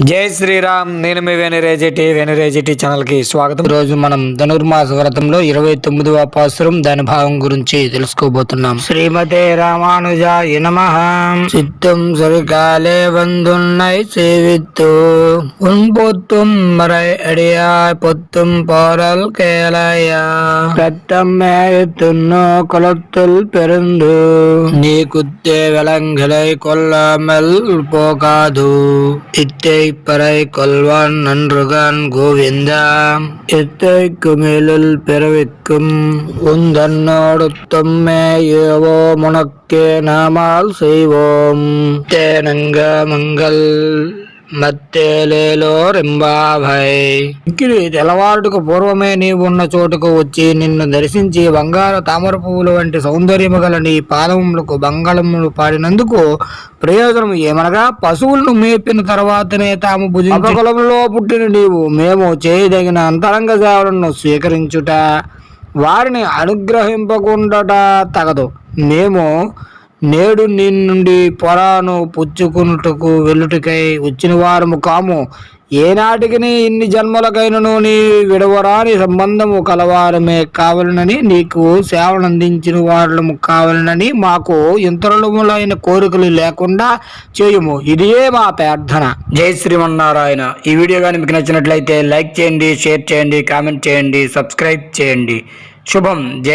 జై శ్రీరామ్ నేను మీ వెనురేజిటి వెనురేజిటి ఛానల్కి స్వాగతం. రోజు మనం ధనుర్మాస వ్రతంలో ఇరవై తొమ్మిదవ పాసురం దాని భావం గురించి తెలుసుకోబోతున్నాం. శ్రీమతే రామానుజ నమ. చిత్తం సరికాలే వందున్నై సేవిత్తు. ഉൻപൊത്തും മറയടിയായി പൊത്തും പോരൽ കേളയ പെട്ടമ്മയെത്തുന്നു കുളത്തിൽ പെരുന്തു നീ వెలంగలై വിളങ്ങളെ കൊല്ലാമൽ പോകാതു ఇత్తే பறை கொல்வான் நன்றுகான் கோவிந்தா. இத்தைக்கு மேலில் பிறவிக்கும் உந்தன்னோடு தொம்மேயவோ முனக்கே நாமால் செய்வோம். தேனங்க மங்கள் మత్తేలేలో రింబాభై. ఇక్కిలి తెల్లవారుటకు పూర్వమే నీవు ఉన్న చోటుకు వచ్చి నిన్ను దర్శించి బంగారు తామర పువ్వులు వంటి సౌందర్యము గల నీ పాదములకు బంగాళములు పాడినందుకు ప్రయోజనం ఏమనగా పశువులను మేపిన తర్వాతనే తాము భుజించకులంలో పుట్టిన నీవు మేము చేయదగిన అంతరంగ సేవలను స్వీకరించుట వారిని అనుగ్రహింపకుండట తగదు. మేము నేడు నీ నుండి పొరాను పుచ్చుకున్నట్టుకు వెళ్ళుటకై వచ్చిన వారము కాము. ఏనాటికి ఇన్ని జన్మలకైనను నీ విడవరాని సంబంధము కలవారమే కావాలనని నీకు సేవలందించిన వాళ్ళము కావాలనని మాకు ఇంతరులములైన కోరికలు లేకుండా చేయము. ఇదియే మా ప్రార్థన. జై శ్రీమన్నారాయణ. ఈ వీడియో కానీ మీకు నచ్చినట్లయితే లైక్ చేయండి షేర్ చేయండి కామెంట్ చేయండి సబ్స్క్రైబ్ చేయండి. శుభం. జై